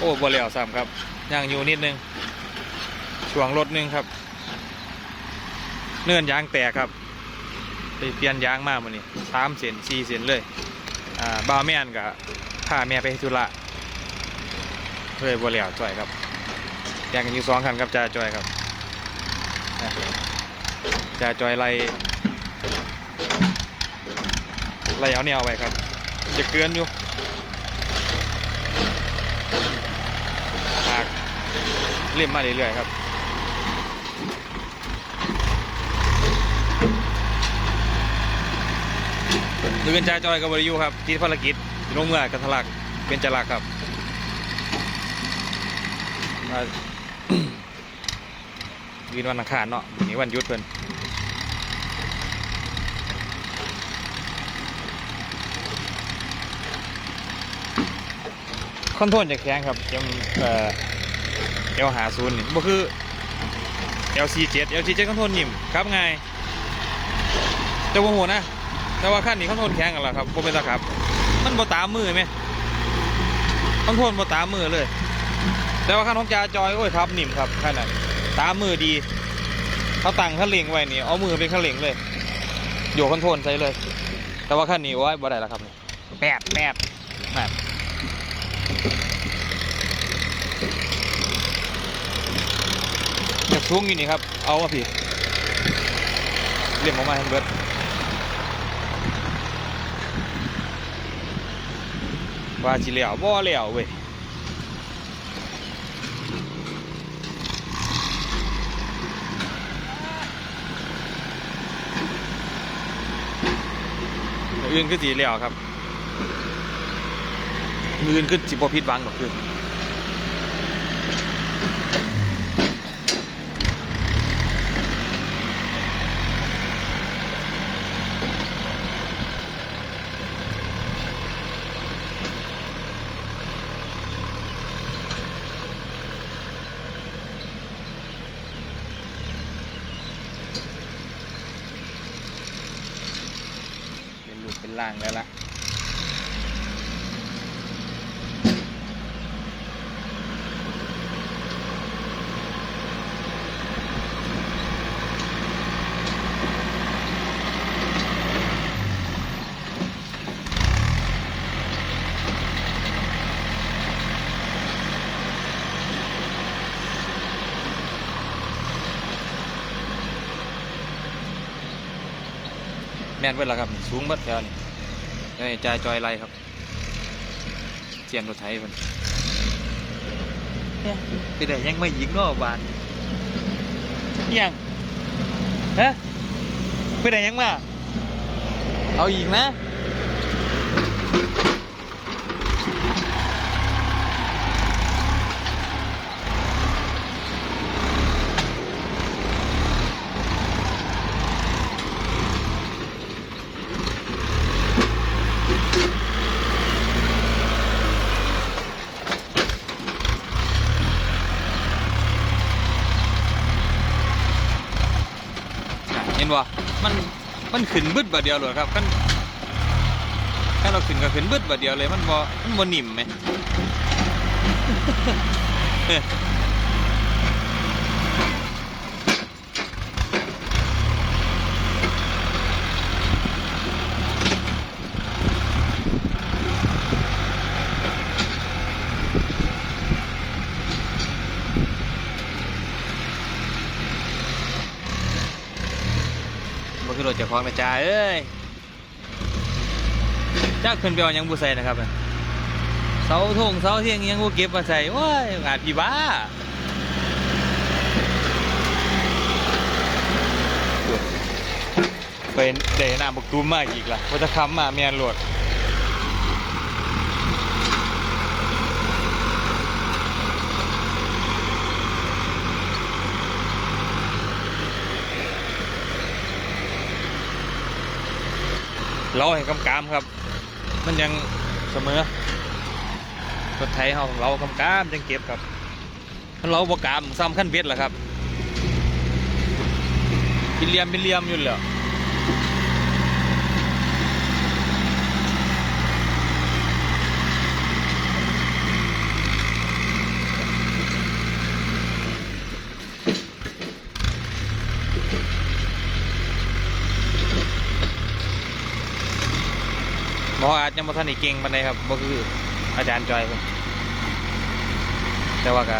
โอ้บ่แล้วซ้ำครับย่างอยู่นิดนึงช่วงรถนึงครับ เนื่อนยางแตกครับไปเปลี่ยนยางมากมันนี่สามเซนสี่เซนเลยอ่าบ่าวแม่นกับพาแม่ไปธุระเลยบ่แล้วจ่อยครับแยกกันอยู่สองคันครับจ่าจ่อยครับจ่าจ่อยไล่ไล่เอาเนี่ยเอาไปครับ จะเกินอยู่หาก เล่มมาเรื่อยๆครับมือนจ่าจอยกับบริยูครับที่ภารกิจลงเมื่อกันทลักเป็นจลักครับมาวินวันอังคารเนาะวันนี้วันยุดเพิ่นคอนโทรลจะแข็งครับยังเอ่อ เอลหาศูนย์นี่บ่คือ LC7 LC7 คอนโทรลนิ่มครับไง่ายแต่ว่าหัวนะ แต่ว่าขั้นนี้คอนโทรลแข็งกันแล้วครับผมเป็นตะครับ มันบ่ตามมือไหมคอนโทรลบ่ตามมือเลย แต่ว่าขั้นของจาจอยโอ้ยครับนิ่มครับขั้นนั้นตามมือดีเขาตั้งขั้นเร่งไว้นี่เอามือเป็นขั้นเร่งเลยโยกคอนโทรลใส่เลย แต่ว่าขั้นนี้โอ้บ่ได้แล้วครับแปดแปดแปดอยาก สูงอยู่นี่ครับ เอามาพี่เรียกออกมาให้งเบิดว่าสิแล้วบ่แล้วเว้ยอื่นคือสิแล้วครับอื่นคือสิบ่ผิดหวังดอกคือ เป็นล่างแล้วล่ะ แม่นเบิดแล้วครับนี่สูงเบิดแถวนี่นี่จ่ายจอยไรครับเจียนรถไถเพิ่นเนี่ยไปได้ยังไม่ยิงเนาะบานยังฮะไปได้ยังมาเอาอีกนะ บ่ มันมันขึ้นบึดบาดเดียวเลยครับกันถ้าเราขึ้นก็ขึ้นบึดบาดเดียวเลย มันบ่มันบ่นิ่มไหม คือรถเจ้าของนะจ้าเอ้ยจ้าขึ้นไปเอายังบูใส่นะครับน่ะเสาทงเสาเที่ยงยังบูเก็บมาใส่โอ้ยอานพี่บ้าไปเด้น้ำบกตูมมาอีกล่ะว่าจะค้ำมาเมียนโลด เราให้กำกามครับ มันยังเสมอรถไถเฮาของเรากำกามยังเก็บครับเราบวกามซ้ำขั้นเบ็ดล่ะครับเป็นเลียมเป็นเลียมอยู่เหรอ หมออาจจะมาทันได้เก่งปานใดครับบ่คืออาจารย์จอยเพิ่นแต่ว่าก็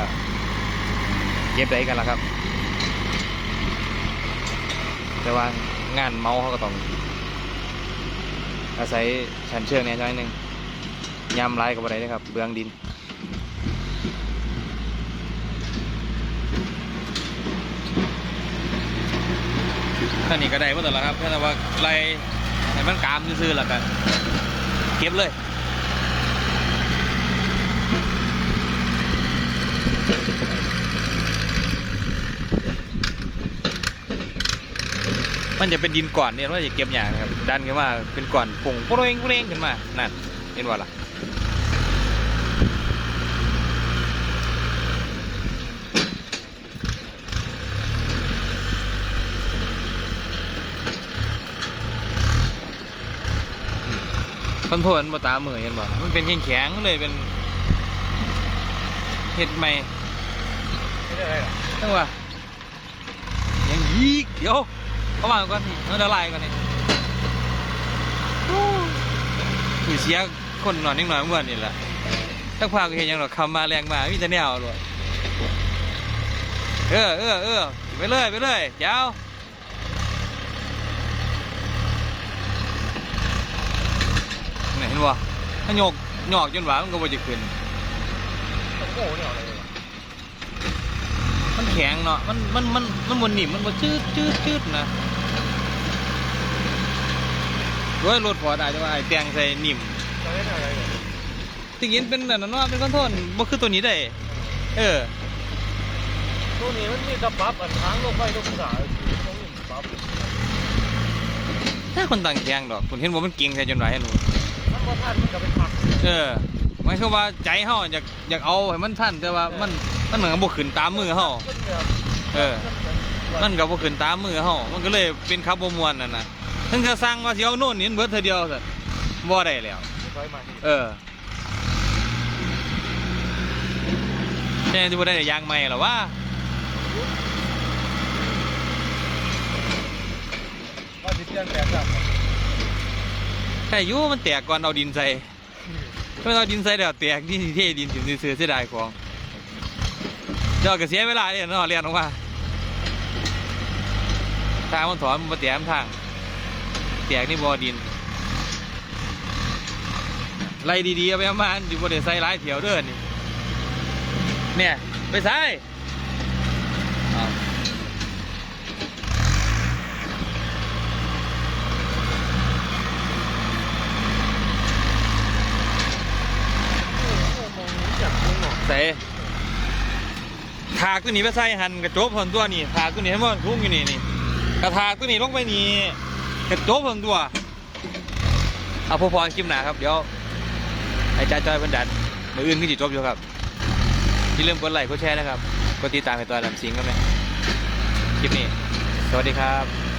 เก็บได้กันละครับ แต่ว่างานเมาเขาก็ต้องอาศัยชันเชือกเนี่ยน้อยหนึ่งยำลายกับอะไรนะครับเบืองดินท่านี้ก็ได้หมดแล้วครับแค่ว่าไล่ ให้มันกามซื่อๆแล้วกันเก็บเลยมันจะเป็นดินก่อนเนี่ยว่าจะเก็บอย่างครับดันขึ้นมาเป็นก่อนปุ่งโปร่งโปร่งขึ้นมานั่นเห็นว่าล่ะ มันโทนมาตามมือเห็นบ่มันเป็นแข็งๆเลยเป็นเห็ดใหม่ไม่ได้หรอตั้งว่ายังยีกเดี๋ยวเข้ามาก่อนมันละลายก่อนนี่มีเสียคนนอนนิดหน่อยเมื่อนี่แหละถ้าพาก็เห็นยังหรอกคำมาแรงมามีแต่แนวเลยเออเออเออไปเลยไปเลยเจ้า นี่เห็นบ่ถ้าโยกหยอกจนหวามันก็บ่จะขึ้นโอ้โหเนี่ยอะไรวะมันแข็งเนาะมันมันมันมันบนนิ่มมันบนจืดจืดจืดนะด้วยรถพอได้แต่ว่าไอ้แตงใส่นิ่มจะได้อะไรเนี่ยติงินเป็นอันนั้นว่าเป็นคอนโทรลบ่คือตัวนี้ได้ เออตัวนี้มันมีกระปับอันทางลงไปลงสายต้องมีปับถ้าคนต่างแข็งดอกคุณเห็นว่ามันเก่งใส่จนไหวหนูมั นก็ทันมันก็เป็นผักเออหมายความว่าใจเฮาอยากอยากเอาให้มันทันแต่ว่ามันมันเหมือนกับบ่ขึ้นตามมือเฮา ขึ้นแบบเออ มันก็บ่ขึ้นตามมือเฮามันก็เลยเป็นขับบ่ม่วนนั่นน่ะถึงจะสั่งว่าสิเอาโน่นนี่เบิดเทื่อเดียวซะบ่ได้แล้ว ถอยมาเออแค่ที่บ่ได้ยางใหม่หรอวะว่าสิเปลี่ยนแบบแบบ แต่อยูมันแตกก่อนเอาดินใส่ถ้าเอาดินใส่แล้วแตกนี่เท่ดินถึงซื้อเสียดายของเจ้าก็เสียเวลาเนี่ยเนาะเรียนออกมาทางมันถอนมันบ่แตกมันทางแตกนี่บ่อดินไล่ดีๆเอาไปเอามาอยู่บ่ได้ใส่หลายเถียวเด้อนี่เนี่ยไปใส่อ้าว อยากมึงหรอ ใส่ถากตัวนี้ไปใส่หันกระโจบผนตัวนี่ถากตัวนี้ให้มันทุ่งอยู่นี่นี่กระถากตัวนี้ลงไปนี่กระโจบผนตัวเอาพอพอคลิปหนาครับเดี๋ยวไอ้จ้าจอยเพิ่นดันมืออื่นก็จิจบอยู่ครับที่เริ่มกดไลค์กดแชร์นะครับกดติดตามให้ตัวลำสิงกันไหมคลิปนี้ สวัสดีครับ